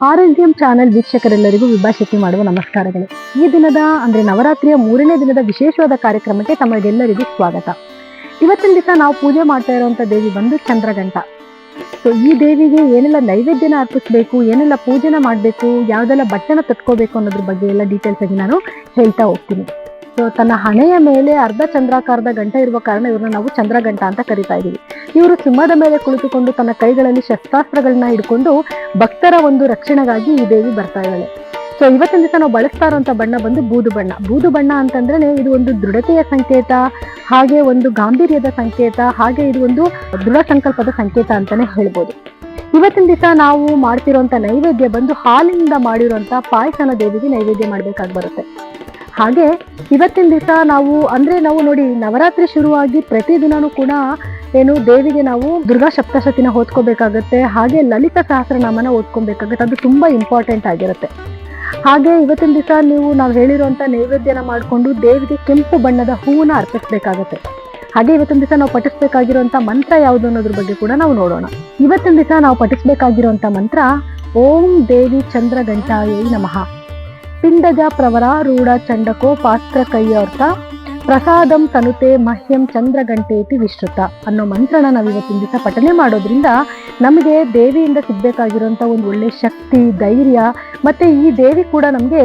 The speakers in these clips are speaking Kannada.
ಆರೋಗ್ಯಂ ಚಾನೆಲ್ ವೀಕ್ಷಕರೆಲ್ಲರಿಗೂ ವಿಭಾಷಿತಿ ಮಾಡುವ ನಮಸ್ಕಾರಗಳು. ಈ ದಿನದ, ಅಂದ್ರೆ ನವರಾತ್ರಿಯ ಮೂರನೇ ದಿನದ ವಿಶೇಷವಾದ ಕಾರ್ಯಕ್ರಮಕ್ಕೆ ತಮಗೆಲ್ಲರಿಗೂ ಸ್ವಾಗತ. ಇವತ್ತಿನ ದಿವಸ ನಾವು ಪೂಜೆ ಮಾಡ್ತಾ ಇರುವಂತ ದೇವಿ ಬಂದು ಚಂದ್ರಗಂಟ ಸೊ ಈ ದೇವಿಗೆ ಏನೆಲ್ಲ ನೈವೇದ್ಯನ ಅರ್ಪಿಸ್ಬೇಕು, ಏನೆಲ್ಲ ಪೂಜೆನ ಮಾಡಬೇಕು, ಯಾವ್ದೆಲ್ಲ ಬಟ್ಟೆನ ತಟ್ಕೋಬೇಕು ಅನ್ನೋದ್ರ ಬಗ್ಗೆ ಎಲ್ಲ ಡೀಟೇಲ್ಸ್ ಆಗಿ ನಾನು ಹೇಳ್ತಾ ಹೋಗ್ತೀನಿ. ಸೊ ತನ್ನ ಹಣೆಯ ಮೇಲೆ ಅರ್ಧ ಚಂದ್ರಾಕಾರದ ಗಂಟ ಇರುವ ಕಾರಣ ಇವ್ರನ್ನ ನಾವು ಚಂದ್ರಗಂಟ ಅಂತ ಕರಿತಾ ಇದೀವಿ ಇವರು ಸಿಂಹದ ಮೇಲೆ ಕುಳಿತುಕೊಂಡು ತನ್ನ ಕೈಗಳಲ್ಲಿ ಶಸ್ತ್ರಾಸ್ತ್ರಗಳನ್ನ ಹಿಡ್ಕೊಂಡು ಭಕ್ತರ ಒಂದು ರಕ್ಷಣೆಗಾಗಿ ಈ ದೇವಿ ಬರ್ತಾ ಇದ್ದಾಳೆ. ಸೊ ಇವತ್ತಿನ ದಿವಸ ನಾವು ಬಳಸ್ತಾ ಇರುವಂತ ಬಣ್ಣ ಬಂದು ಬೂದು ಬಣ್ಣ. ಬೂದು ಬಣ್ಣ ಅಂತಂದ್ರೆ ಇದು ಒಂದು ದೃಢತೆಯ ಸಂಕೇತ, ಹಾಗೆ ಒಂದು ಗಾಂಭೀರ್ಯದ ಸಂಕೇತ, ಹಾಗೆ ಇದು ಒಂದು ದೃಢ ಸಂಕಲ್ಪದ ಸಂಕೇತ ಅಂತಾನೆ ಹೇಳ್ಬೋದು. ಇವತ್ತಿನ ದಿವಸ ನಾವು ಮಾಡ್ತಿರುವಂತ ನೈವೇದ್ಯ ಬಂದು ಹಾಲಿನಿಂದ ಮಾಡಿರುವಂತ ಪಾಯಸನ ದೇವಿಗೆ ನೈವೇದ್ಯ ಮಾಡ್ಬೇಕಾಗಿ ಬರುತ್ತೆ. ಹಾಗೆ ಇವತ್ತಿನ ದಿವಸ ನಾವು, ಅಂದ್ರೆ ನಾವು ನೋಡಿ ನವರಾತ್ರಿ ಶುರುವಾಗಿ ಪ್ರತಿದಿನವೂ ಕೂಡ ಏನು ದೇವಿಗೆ ನಾವು ದುರ್ಗಾ ಸಪ್ತಶತಿನ ಓದ್ಕೋಬೇಕಾಗತ್ತೆ, ಹಾಗೆ ಲಲಿತ ಸಹಸ್ರನಾಮನ ಓದ್ಕೊಬೇಕಾಗತ್ತೆ, ಅದು ತುಂಬಾ ಇಂಪಾರ್ಟೆಂಟ್ ಆಗಿರುತ್ತೆ. ಹಾಗೆ ಇವತ್ತಿನ ದಿವಸ ನೀವು, ನಾವು ಹೇಳಿರುವಂತ ನೈವೇದ್ಯನ ಮಾಡಿಕೊಂಡು ದೇವಿಗೆ ಕೆಂಪು ಬಣ್ಣದ ಹೂವನ್ನ ಅರ್ಪಿಸಬೇಕಾಗತ್ತೆ. ಹಾಗೆ ಇವತ್ತಿನ ದಿವಸ ನಾವು ಪಠಿಸಬೇಕಾಗಿರುವಂಥ ಮಂತ್ರ ಯಾವುದು ಅನ್ನೋದ್ರ ಬಗ್ಗೆ ಕೂಡ ನಾವು ನೋಡೋಣ. ಇವತ್ತಿನ ದಿವಸ ನಾವು ಪಠಿಸಬೇಕಾಗಿರುವಂತ ಮಂತ್ರ, ಓಂ ದೇವಿ ಚಂದ್ರ ಚಂದ್ರಗಂಟಾಯೈ ನಮಃ. ಪಿಂಡಜ ಪ್ರವರಾರೂಢ ಚಂಡಕೋ ಪಾತ್ರ ಕೈಯೋರ್ಥ, ಪ್ರಸಾದಂ ತನುತೆ ಮಹ್ಯಂ ಚಂದ್ರಗಂಟೇತಿ ವಿಶ್ರುತ ಅನ್ನೋ ಮಂತ್ರನ ನಾವು ಇವತ್ತಿನ ದಿವಸ ಪಠನೆ ಮಾಡೋದ್ರಿಂದ ನಮಗೆ ದೇವಿಯಿಂದ ಸಿಗ್ಬೇಕಾಗಿರುವಂತ ಒಂದು ಒಳ್ಳೆ ಶಕ್ತಿ, ಧೈರ್ಯ ಮತ್ತೆ ಈ ದೇವಿ ಕೂಡ ನಮಗೆ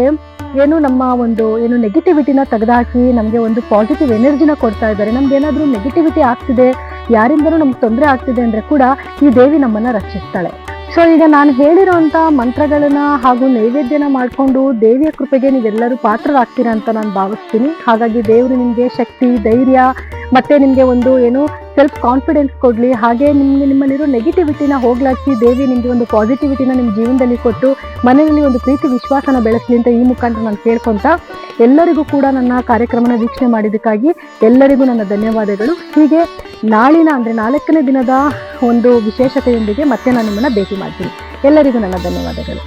ಏನು ನಮ್ಮ ಒಂದು ಏನು ನೆಗೆಟಿವಿಟಿನ ತೆಗೆದುಹಾಕಿ ನಮಗೆ ಒಂದು ಪಾಸಿಟಿವ್ ಎನರ್ಜಿನ ಕೊಡ್ತಾ ಇದ್ದಾರೆ. ನಮ್ಗೆ ಏನಾದರೂ ನೆಗೆಟಿವಿಟಿ ಆಗ್ತಿದೆ, ಯಾರಿಂದನೂ ನಮ್ಗೆ ತೊಂದರೆ ಆಗ್ತಿದೆ ಅಂದ್ರೆ ಕೂಡ ಈ ದೇವಿ ನಮ್ಮನ್ನ ರಕ್ಷಿಸ್ತಾಳೆ. ಸೊ ಈಗ ನಾನು ಹೇಳಿರೋಂಥ ಮಂತ್ರಗಳನ್ನ ಹಾಗೂ ನೈವೇದ್ಯನ ಮಾಡಿಕೊಂಡು ದೇವಿಯ ಕೃಪೆಗೆ ನೀವೆಲ್ಲರೂ ಪಾತ್ರರಾಗ್ತೀರಾ ಅಂತ ನಾನು ಭಾವಿಸ್ತೀನಿ. ಹಾಗಾಗಿ ದೇವರು ನಿಮಗೆ ಶಕ್ತಿ, ಧೈರ್ಯ ಮತ್ತೆ ನಿಮಗೆ ಒಂದು ಏನು ಸೆಲ್ಫ್ ಕಾನ್ಫಿಡೆನ್ಸ್ ಕೊಡಲಿ, ಹಾಗೆ ನಿಮಗೆ ನಿಮ್ಮಲ್ಲಿರೋ ನೆಗೆಟಿವಿಟಿನ ಹೋಗ್ಲಾಕಿ ದೇವಿ ನಿಮಗೆ ಒಂದು ಪಾಸಿಟಿವಿಟಿನ ನಿಮ್ಮ ಜೀವನದಲ್ಲಿ ಕೊಟ್ಟು, ಮನೆಯಲ್ಲಿ ಒಂದು ಪ್ರೀತಿ ವಿಶ್ವಾಸನ ಬೆಳೆಸಲಿ ಅಂತ ಈ ಮುಖಾಂತರ ನಾನು ಕೇಳ್ಕೊಂತ, ಎಲ್ಲರಿಗೂ ಕೂಡ ನನ್ನ ಕಾರ್ಯಕ್ರಮನ ವೀಕ್ಷಣೆ ಮಾಡಿದ್ದಕ್ಕಾಗಿ ಎಲ್ಲರಿಗೂ ನನ್ನ ಧನ್ಯವಾದಗಳು. ಹೀಗೆ ನಾಳಿನ ಅಂದರೆ ನಾಲ್ಕನೇ ದಿನದ ಒಂದು ವಿಶೇಷತೆಯೊಂದಿಗೆ ಮತ್ತೆ ನಾನು ನಿಮ್ಮನ್ನು ಭೇಟಿ ಮಾಡ್ತೀನಿ. ಎಲ್ಲರಿಗೂ ನನ್ನ ಧನ್ಯವಾದಗಳು.